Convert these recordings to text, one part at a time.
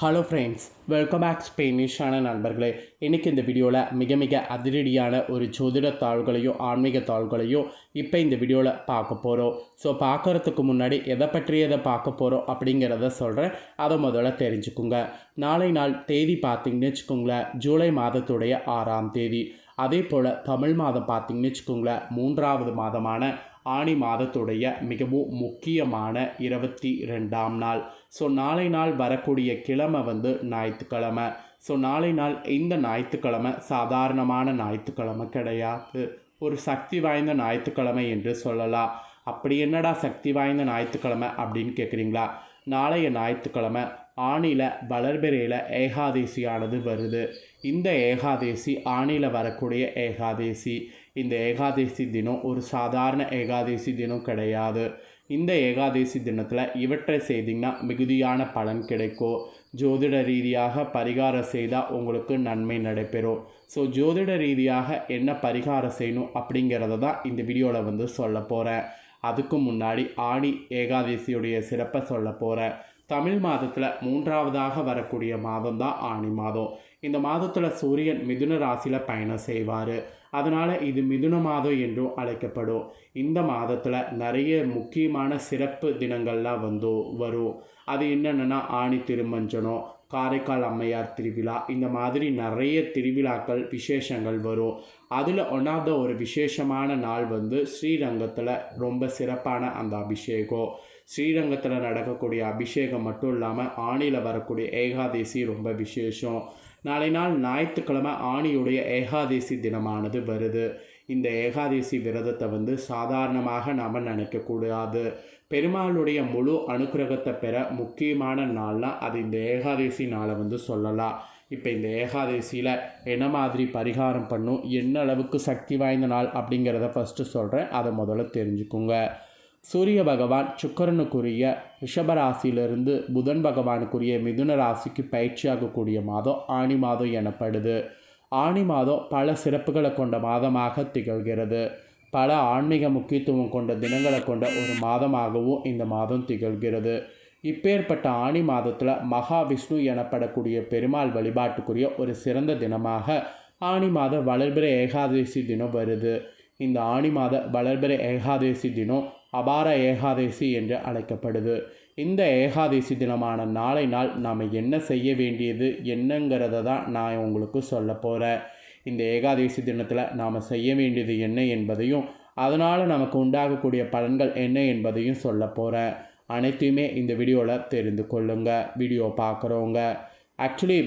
Hello friends welcome back ஸ்பெயினிஷான நண்பர்களே. இன்றைக்கி இந்த வீடியோவில் மிக மிக அதிரடியான ஒரு ஜோதிட தாள்களையும் ஆன்மீக தாள்களையும் இப்போ இந்த வீடியோவில் பார்க்க போகிறோம் ஸோ பார்க்குறதுக்கு முன்னாடி எதை பற்றியதை பார்க்க போகிறோம் அப்படிங்கிறத சொல்கிறேன் அதை முதல்ல தெரிஞ்சுக்குங்க. நாளை நாள் தேதி பார்த்தீங்கன்னு வச்சுக்கோங்களேன் ஜூலை மாதத்துடைய ஆறாம் தேதி. அதே போல் தமிழ் மாதம் பார்த்திங்கன்னு வச்சுக்கோங்களேன் மூன்றாவது மாதமான ஆணி மாதத்துடைய மிகவும் முக்கியமான இருபத்தி ரெண்டாம் நாள். ஸோ நாளை நாள் வரக்கூடிய கிழமை வந்து ஞாயிற்றுக்கிழமை. ஸோ நாளை நாள் இந்த ஞாயிற்றுக்கிழமை சாதாரணமான ஞாயிற்றுக்கிழமை கிடையாது. ஒரு சக்தி வாய்ந்த ஞாயிற்றுக்கிழமை என்று சொல்லலாம். அப்படி என்னடா சக்தி வாய்ந்த ஞாயிற்றுக்கிழமை அப்படின்னு கேட்குறீங்களா நாளைய ஞாயிற்றுக்கிழமை ஆணியில் வளர்பிறையில் ஏகாதேசியானது வருது. இந்த ஏகாதேசி ஆணியில் வரக்கூடிய ஏகாதேசி. இந்த ஏகாதேசி தினம் ஒரு சாதாரண ஏகாதேசி தினம் கிடையாது. இந்த ஏகாதேசி தினத்தில் இவற்றை செய்திங்கன்னா மிகுதியான பலன் கிடைக்கும். ஜோதிட ரீதியாக பரிகாரம் செய்தால் உங்களுக்கு நன்மை நடைபெறும். ஸோ ஜோதிட ரீதியாக என்ன பரிகாரம் செய்யணும் அப்படிங்கிறத தான் இந்த வீடியோவில் வந்து சொல்ல போகிறேன் அதுக்கு முன்னாடி ஆடி ஏகாதேசியுடைய சிறப்பை சொல்ல போகிறேன் தமிழ் மாதத்தில் மூன்றாவதாக வரக்கூடிய மாதம் தான் ஆணி மாதம். இந்த மாதத்தில் சூரியன் மிதுன ராசியில் பயணம் செய்வார். அதனால் இது மிதுன மாதம் என்றும் அழைக்கப்படும். இந்த மாதத்தில் நிறைய முக்கியமான சிறப்பு தினங்கள்லாம் வந்து வரும். அது என்னென்னா ஆணி திருமஞ்சனம் காரைக்கால் அம்மையார் திருவிழா இந்த மாதிரி நிறைய திருவிழாக்கள் விசேஷங்கள் வரும். அதில் ஒன்றாவது ஒரு விசேஷமான நாள் வந்து ஸ்ரீரங்கத்தில் ரொம்ப சிறப்பான அந்த அபிஷேகம். ஸ்ரீரங்கத்தில் நடக்கக்கூடிய அபிஷேகம் மட்டும் இல்லாமல் ஆணியில் வரக்கூடிய ஏகாதேசி ரொம்ப விசேஷம். நாளை நாள் ஞாயிற்றுக்கிழமை ஆணியுடைய ஏகாதேசி தினமானது வருது. இந்த ஏகாதேசி விரதத்தை வந்து சாதாரணமாக நாம் நினைக்கக்கூடாது பெருமாளுடைய முழு அனுக்கிரகத்தை பெற முக்கியமான நாள்னா அது இந்த ஏகாதேசி நாளை வந்து சொல்லலாம். இப்போ இந்த ஏகாதேசியில் என்ன மாதிரி பரிகாரம் பண்ணும் என்ன அளவுக்கு சக்தி வாய்ந்த நாள் அப்படிங்கிறத ஃபஸ்ட்டு சொல்கிறேன் அதை முதல்ல தெரிஞ்சுக்குங்க. சூரிய பகவான் சுக்கரனுக்குரிய ரிஷபராசியிலிருந்து புதன் பகவானுக்குரிய மிதுன ராசிக்கு பயிற்சியாகக்கூடிய மாதம் ஆணி மாதம் எனப்படுது. ஆணி மாதம் பல சிறப்புகளை கொண்ட மாதமாக திகழ்கிறது. பல ஆன்மீக முக்கியத்துவம் கொண்ட தினங்களை கொண்ட ஒரு மாதமாகவும் இந்த மாதம் திகழ்கிறது. இப்பேற்பட்ட ஆணி மாதத்தில் மகாவிஷ்ணு எனப்படக்கூடிய பெருமாள் வழிபாட்டுக்குரிய ஒரு சிறந்த தினமாக ஆணி மாத வளர்பிற ஏகாதசி தினம் வருது. இந்த ஆணி மாத வளர்பிற ஏகாதசி தினம் அபார ஏகாதசி என்று அழைக்கப்படுது. இந்த ஏகாதசி தினமான நாளை நாள் நாம் என்ன செய்ய வேண்டியது என்னங்கிறத தான் நான் உங்களுக்கு சொல்ல போகிறேன் இந்த ஏகாதசி தினத்தில் நாம் செய்ய வேண்டியது என்ன என்பதையும் அதனால் நமக்கு உண்டாகக்கூடிய பலன்கள் என்ன என்பதையும் சொல்ல போகிறேன் அனைத்தையுமே இந்த வீடியோவில் தெரிந்து கொள்ளுங்கள் வீடியோ பார்க்குறவங்க ஆக்சுவலி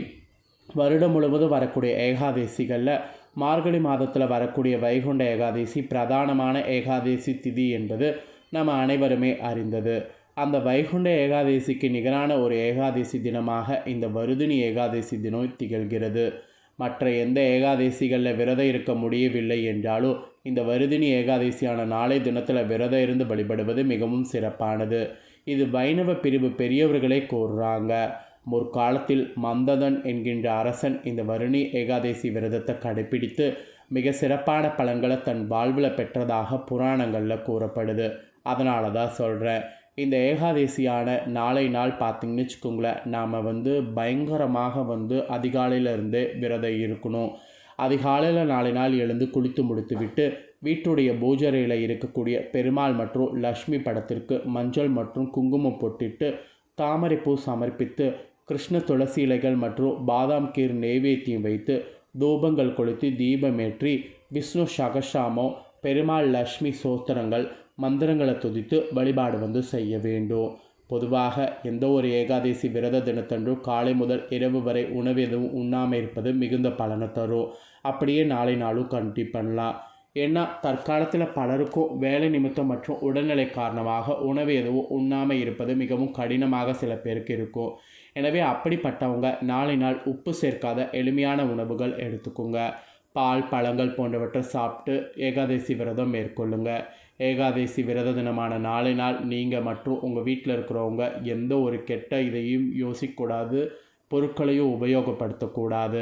வருடம் முழுவதும் வரக்கூடிய ஏகாதசிகளில் மார்கழி மாதத்தில் வரக்கூடிய வைகுண்ட ஏகாதசி பிரதானமான ஏகாதசி திதி என்பது நம்ம அனைவருமே அறிந்தது. அந்த வைகுண்ட ஏகாதசிக்கு நிகரான ஒரு ஏகாதசி தினமாக இந்த வருதினி ஏகாதசி தினம் திகழ்கிறது. மற்ற எந்த ஏகாதசிகளில் விரதம் இருக்க முடியவில்லை என்றாலும் இந்த வருதினி ஏகாதசியான நாளை தினத்தில் விரதம் இருந்து வழிபடுவது மிகவும் சிறப்பானது. இது வைணவ பிரிவு பெரியவர்களே கூறுறாங்க. முற்காலத்தில் மந்ததன் என்கின்ற அரசன் இந்த வருணி ஏகாதசி விரதத்தை கடைபிடித்து மிக சிறப்பான பலன்களை தன் வாழ்வில் பெற்றதாக புராணங்களில் கூறப்படுது. அதனால தான் சொல்கிறேன் இந்த ஏகாதசியான நாளை நாள் பார்த்திங்கன்னு வச்சுக்கோங்களேன் நாம் வந்து பயங்கரமாக வந்து அதிகாலையிலேருந்தே விரதம் இருக்கணும். அதிகாலையில் நாளை நாள் எழுந்து குளித்து முடித்து விட்டு வீட்டுடைய பூஜரையில் இருக்கக்கூடிய பெருமாள் மற்றும் லக்ஷ்மி படத்திற்கு மஞ்சள் மற்றும் குங்குமம் பொட்டிட்டு தாமரைப்பூ சமர்ப்பித்து கிருஷ்ண துளசி இலைகள் மற்றும் பாதாம் கீர் நெய்வேத்தியம் வைத்து தூபங்கள் கொளுத்தி தீபமேற்றி விஷ்ணு சகசாமம் பெருமாள் லக்ஷ்மி சோத்திரங்கள் மந்திரங்களை துதித்து வழிபாடு வந்து செய்ய வேண்டும். பொதுவாக எந்த ஒரு ஏகாதசி விரத தினத்தன்றும் காலை முதல் இரவு வரை உணவு எதுவும் உண்ணாமல் இருப்பது மிகுந்த பலனை தரும். அப்படியே நாளை நாளும் கண்டி பண்ணலாம். ஏன்னா தற்காலத்தில் பலருக்கும் வேலை நிமித்தம் மற்றும் உடல்நிலை காரணமாக உணவு எதுவும் உண்ணாமல் இருப்பது மிகவும் கடினமாக சில பேருக்கு இருக்கும். எனவே அப்படிப்பட்டவங்க நாளை நாள் உப்பு சேர்க்காத எளிமையான உணவுகள் எடுத்துக்கோங்க. பால் பழங்கள் போன்றவற்றை சாப்பிட்டு ஏகாதசி விரதம் மேற்கொள்ளுங்க. ஏகாதசி விரத தினமான நாளை நாள் நீங்கள் மற்றும் உங்கள் வீட்டில் இருக்கிறவங்க எந்த ஒரு கெட்ட இதையும் யோசிக்கக்கூடாது பொருட்களையும் உபயோகப்படுத்தக்கூடாது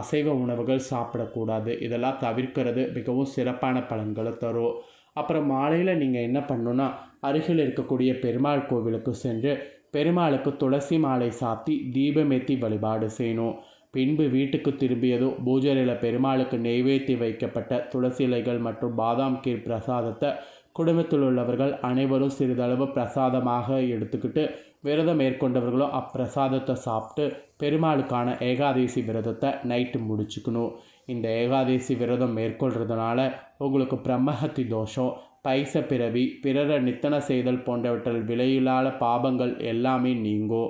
அசைவ உணவுகள் சாப்பிடக்கூடாது. இதெல்லாம் தவிர்க்கிறது மிகவும் சிறப்பான பலன்களை தரும். அப்புறம் மாலையில் நீங்கள் என்ன பண்ணணுன்னா அருகில் இருக்கக்கூடிய பெருமாள் கோவிலுக்கு சென்று பெருமாளுக்கு துளசி மாலை சாத்தி தீபமேத்தி வழிபாடு செய்யணும். பின்பு வீட்டுக்கு திரும்பியதும் பூஜையில் பெருமாளுக்கு நெய்வேத்தி வைக்கப்பட்ட துளசி இலைகள் மற்றும் பாதாம் கீர் பிரசாதத்தை குடும்பத்தில் உள்ளவர்கள் அனைவரும் சிறிதளவு பிரசாதமாக எடுத்துக்கிட்டு விரதம் மேற்கொண்டவர்களும் அப்பிரசாதத்தை சாப்பிட்டு பெருமாளுக்கான ஏகாதேசி விரதத்தை நைட்டு முடிச்சுக்கணும். இந்த ஏகாதேசி விரதம் மேற்கொள்றதுனால உங்களுக்கு பிரம்மஹத்தி தோஷம் பைச பிறவி பிறரை நித்தன செய்தல் போன்றவற்றில் விலையில்லாத பாபங்கள் எல்லாமே நீங்கோ.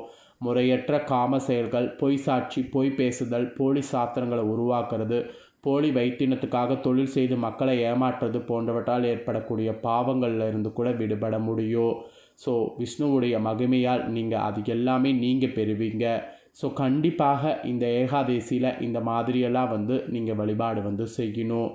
முறையற்ற காம செயல்கள் பொய் சாட்சி பொய் பேசுதல் போலி சாத்திரங்களை உருவாக்குறது போலி வைத்தியத்துக்காக தொழில் செய்து மக்களை ஏமாற்றுறது போன்றவற்றால் ஏற்படக்கூடிய பாவங்களில் இருந்து கூட விடுபட முடியும் ஸோ விஷ்ணுவுடைய மகிமையால் நீங்கள் அது எல்லாமே நீங்கள் பெறுவீங்க. ஸோ கண்டிப்பாக இந்த ஏகாதேசியில் இந்த மாதிரியெல்லாம் வந்து நீங்கள் வழிபாடு வந்து செய்யணும்.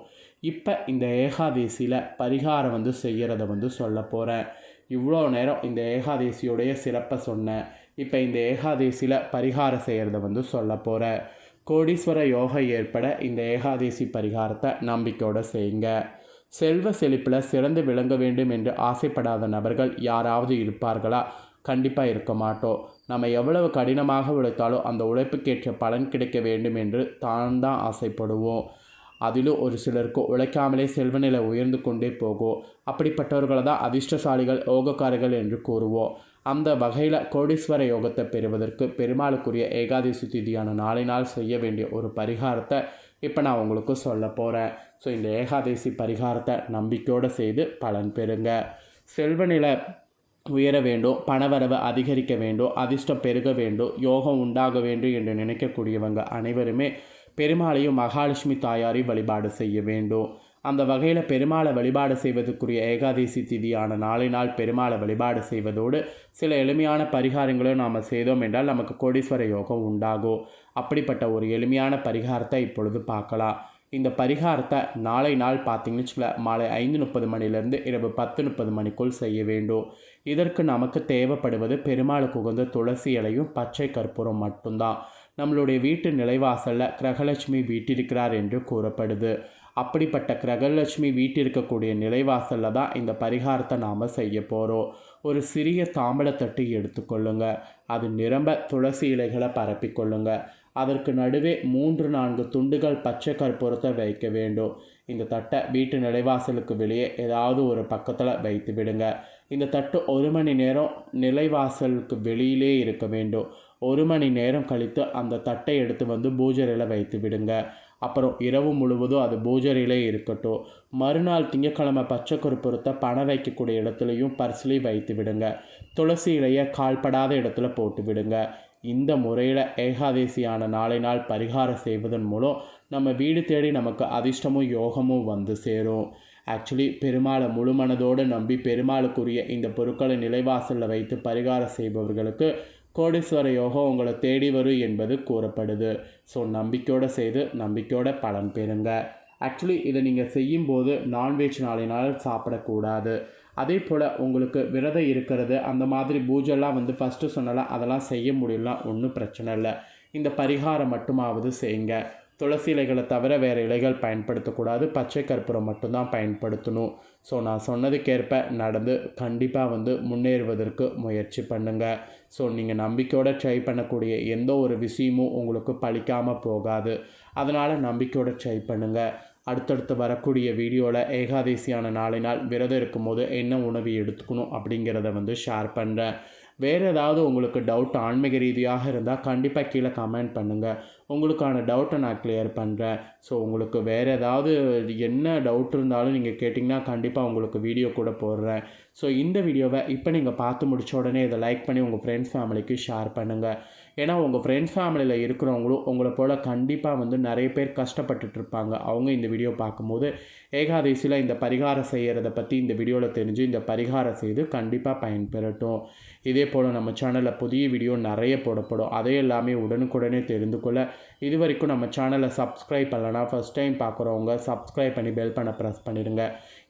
இப்போ இந்த ஏகாதேசியில் பரிகாரம் வந்து செய்கிறத வந்து சொல்ல போகிறேன் இவ்வளோ நேரம் இந்த ஏகாதேசியோடைய சிறப்பை சொன்னேன் இப்போ இந்த ஏகாதேசியில் பரிகாரம் செய்கிறத வந்து சொல்ல போகிறேன் கோடீஸ்வர யோகம் ஏற்பட இந்த ஏகாதேசி பரிகாரத்தை நம்பிக்கையோடு செய்யுங்க. செல்வ செழிப்பில் சிறந்து விளங்க வேண்டும் என்று ஆசைப்படாத நபர்கள் யாராவது இருப்பார்களா? கண்டிப்பாக இருக்க மாட்டோம். நம்ம எவ்வளவு கடினமாக உழைத்தாலும் அந்த உழைப்புக்கேற்ற பலன் கிடைக்க வேண்டும் என்று தான் தான் ஆசைப்படுவோம். அதிலும் ஒரு சிலருக்கு உழைக்காமலே செல்வநிலை உயர்ந்து கொண்டே போகும் அப்படிப்பட்டவர்களை தான் அதிர்ஷ்டசாலிகள் யோகக்காரர்கள் என்று கூறுவோம். அந்த வகையில் கோடீஸ்வர யோகத்தை பெறுவதற்கு பெருமாளுக்குரிய ஏகாதசி திதியான நாளை நாள் செய்ய வேண்டிய ஒரு பரிகாரத்தை இப்போ நான் உங்களுக்கு சொல்ல போகிறேன் ஸோ இந்த ஏகாதசி பரிகாரத்தை நம்பிக்கையோடு செய்து பலன் பெறுங்க. செல்வநிலை உயர வேண்டும் பணவரவு அதிகரிக்க வேண்டும் அதிர்ஷ்டம் பெருக வேண்டும் யோகம் உண்டாக வேண்டும் என்று நினைக்கக்கூடியவங்க அனைவருமே பெருமாளையும் மகாலட்சுமி தாயாரை வழிபாடு செய்ய வேண்டும். அந்த வகையில் பெருமாளை வழிபாடு செய்வதற்குரிய ஏகாதசி திதியான நாளை நாள் பெருமாளை வழிபாடு செய்வதோடு சில எளிமையான பரிகாரங்களும் நாம் செய்தோம் என்றால் நமக்கு கோடீஸ்வர யோகம் உண்டாகும். அப்படிப்பட்ட ஒரு எளிமையான பரிகாரத்தை இப்பொழுது பார்க்கலாம். இந்த பரிகாரத்தை நாளை நாள் பார்த்தீங்கன்னு வச்சுக்கல மாலை ஐந்து முப்பது மணிலேருந்து இரவு பத்து முப்பது மணிக்குள் செய்ய வேண்டும். இதற்கு நமக்கு தேவைப்படுவது பெருமாளுக்கு உகந்த துளசி இலையும் பச்சை கற்பூரம் மட்டும்தான். நம்மளுடைய வீட்டு நிலைவாசலில் கிரகலட்சுமி வீட்டிருக்கிறார் என்று கூறப்படுது. அப்படிப்பட்ட கிரகலட்சுமி வீட்டிருக்கக்கூடிய நிலைவாசலில் தான் இந்த பரிகாரத்தை நாம் செய்ய போகிறோம் ஒரு சிறிய தாம்பழத்தட்டு எடுத்துக்கொள்ளுங்க அது நிரம்ப துளசி இலைகளை பரப்பிக்கொள்ளுங்க அதற்கு நடுவே மூன்று நான்கு துண்டுகள் பச்சை கற்பூரத்தை வைக்க வேண்டும். இந்த தட்டை வீட்டு நிலைவாசலுக்கு வெளியே ஏதாவது ஒரு பக்கத்தில் வைத்து விடுங்க. இந்த தட்டு ஒரு மணி நேரம் நிலைவாசலுக்கு வெளியிலே இருக்க வேண்டும். ஒரு மணி நேரம் கழித்து அந்த தட்டை எடுத்து வந்து பூஜரையில் வைத்து விடுங்க. அப்புறம் இரவு முழுவதும் அது பூஜரையிலே இருக்கட்டும். மறுநாள் திங்கக்கிழமை பச்சை கருப்புறத்தை பணம் வைக்கக்கூடிய இடத்துலையும் பர்ஸ்லேயும் வைத்து விடுங்க. துளசி இலையை கால்படாத இடத்துல போட்டு விடுங்க. இந்த முறையில் ஏகாதேசியான நாளை நாள் பரிகாரம் செய்வதன் மூலம் நம்ம வீடு தேடி நமக்கு அதிர்ஷ்டமும் யோகமும் வந்து சேரும். ஆக்சுவலி பெருமாளை முழுமனதோடு நம்பி பெருமாளுக்குரிய இந்த பொருட்களை நிலைவாசலில் வைத்து பரிகாரம் செய்பவர்களுக்கு கோடீஸ்வர யோகம் உங்களை தேடி வரும் என்பது கூறப்படுது. ஸோ நம்பிக்கையோடு செய்து நம்பிக்கையோட பலன் பெறுங்க. ஆக்சுவலி இதை நீங்கள் செய்யும்போது நான்வெஜ் நாளை சாப்பிடக்கூடாது. அதே போல் உங்களுக்கு விரதம் இருக்கிறது அந்த மாதிரி பூஜைலாம் வந்து ஃபஸ்ட்டு சொன்னலாம் அதெல்லாம் செய்ய முடியலாம் ஒன்றும் பிரச்சனை இல்லை. இந்த பரிகாரம் மட்டுமாவது செய்யுங்க. துளசி இலைகளை தவிர வேறு இலைகள் பயன்படுத்தக்கூடாது. பச்சை கற்பூரம் மட்டும்தான் பயன்படுத்தணும். ஸோ நான் சொன்னதுக்கேற்ப நடந்து கண்டிப்பாக வந்து முன்னேறுவதற்கு முயற்சி பண்ணுங்கள் ஸோ நீங்கள் நம்பிக்கையோடு ட்ரை பண்ணக்கூடிய எந்த ஒரு விஷயமும் உங்களுக்கு பழிக்காமல் போகாது. அதனால் நம்பிக்கையோடு ட்ரை பண்ணுங்கள் அடுத்தடுத்து வரக்கூடிய வீடியோவில் ஏகாதேசியான நாளை நாள் விரதம் இருக்கும்போது என்ன உணவு எடுத்துக்கணும் அப்படிங்கிறத வந்து ஷேர் பண்ணுறேன் வேறு ஏதாவது உங்களுக்கு டவுட் ஆன்மீக ரீதியாக இருந்தால் கண்டிப்பாக கீழே கமெண்ட் பண்ணுங்கள் உங்களுக்கான டவுட்டை நான் கிளியர் பண்ணுறேன் ஸோ உங்களுக்கு வேறு ஏதாவது என்ன டவுட் இருந்தாலும் நீங்கள் கேட்டிங்கன்னா கண்டிப்பாக உங்களுக்கு வீடியோ கூட போடுறேன். ஸோ இந்த வீடியோவை இப்போ நீங்கள் பார்த்து முடிச்ச உடனே இதை லைக் பண்ணி உங்கள் ஃப்ரெண்ட்ஸ் ஃபேமிலிக்கு ஷேர் பண்ணுங்கள் ஏன்னா உங்கள் ஃப்ரெண்ட்ஸ் ஃபேமிலியில் இருக்கிறவங்களும் உங்களை போல் கண்டிப்பாக வந்து நிறைய பேர் கஷ்டப்பட்டுட்டு இருப்பாங்க. அவங்க இந்த வீடியோ பார்க்கும்போது ஏகாதசியில் இந்த பரிகாரம் செய்கிறத பற்றி இந்த வீடியோவில் தெரிஞ்சு இந்த பரிகாரம் செய்து கண்டிப்பாக பயன்பெறட்டும். இதே போல் நம்ம சேனலில் புதிய வீடியோ நிறைய போடப்படும். அதே எல்லாமே உடனுக்குடனே தெரிந்து கொள்ள. இது வரைக்கும் நம்ம சேனலை சப்ஸ்கிரைப் பண்ணலனா ஃபஸ்ட் டைம் பார்க்குறவங்க சப்ஸ்கிரைப் பண்ணி பெல் பண்ண ப்ரெஸ் பண்ணிடுங்க.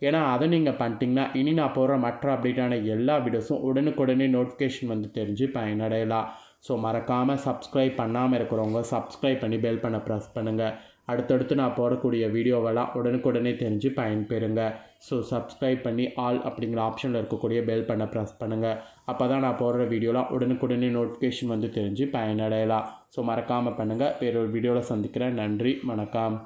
ஏன்னா அதை நீங்கள் பண்ணிட்டீங்கன்னா இனி நான் போடுற மற்ற அப்டேட்டான எல்லா வீடியோஸும் உடனுக்குடனே நோட்டிஃபிகேஷன் வந்து தெரிஞ்சு பயனடையலாம். ஸோ மறக்காமல் சப்ஸ்கிரைப் பண்ணாமல் இருக்கிறவங்க சப்ஸ்கிரைப் பண்ணி பெல் பண்ண ப்ரெஸ் பண்ணுங்கள் அடுத்தடுத்து நான் போடக்கூடிய வீடியோவெல்லாம் உடனுக்குடனே தெரிஞ்சு பயன்பெறுங்க. ஸோ சப்ஸ்கிரைப் பண்ணி ஆல் அப்படிங்கிற ஆப்ஷனில் இருக்கக்கூடிய பெல் பண்ண ப்ரெஸ் பண்ணுங்கள் அப்போ தான் நான் போடுற வீடியோலாம் உடனுக்குடனே நோட்டிஃபிகேஷன் வந்து தெரிஞ்சு பயனடையலாம். ஸோ மறக்காமல் பண்ணுங்கள் வேறொரு வீடியோவில் சந்திக்கிறேன். நன்றி. வணக்கம்.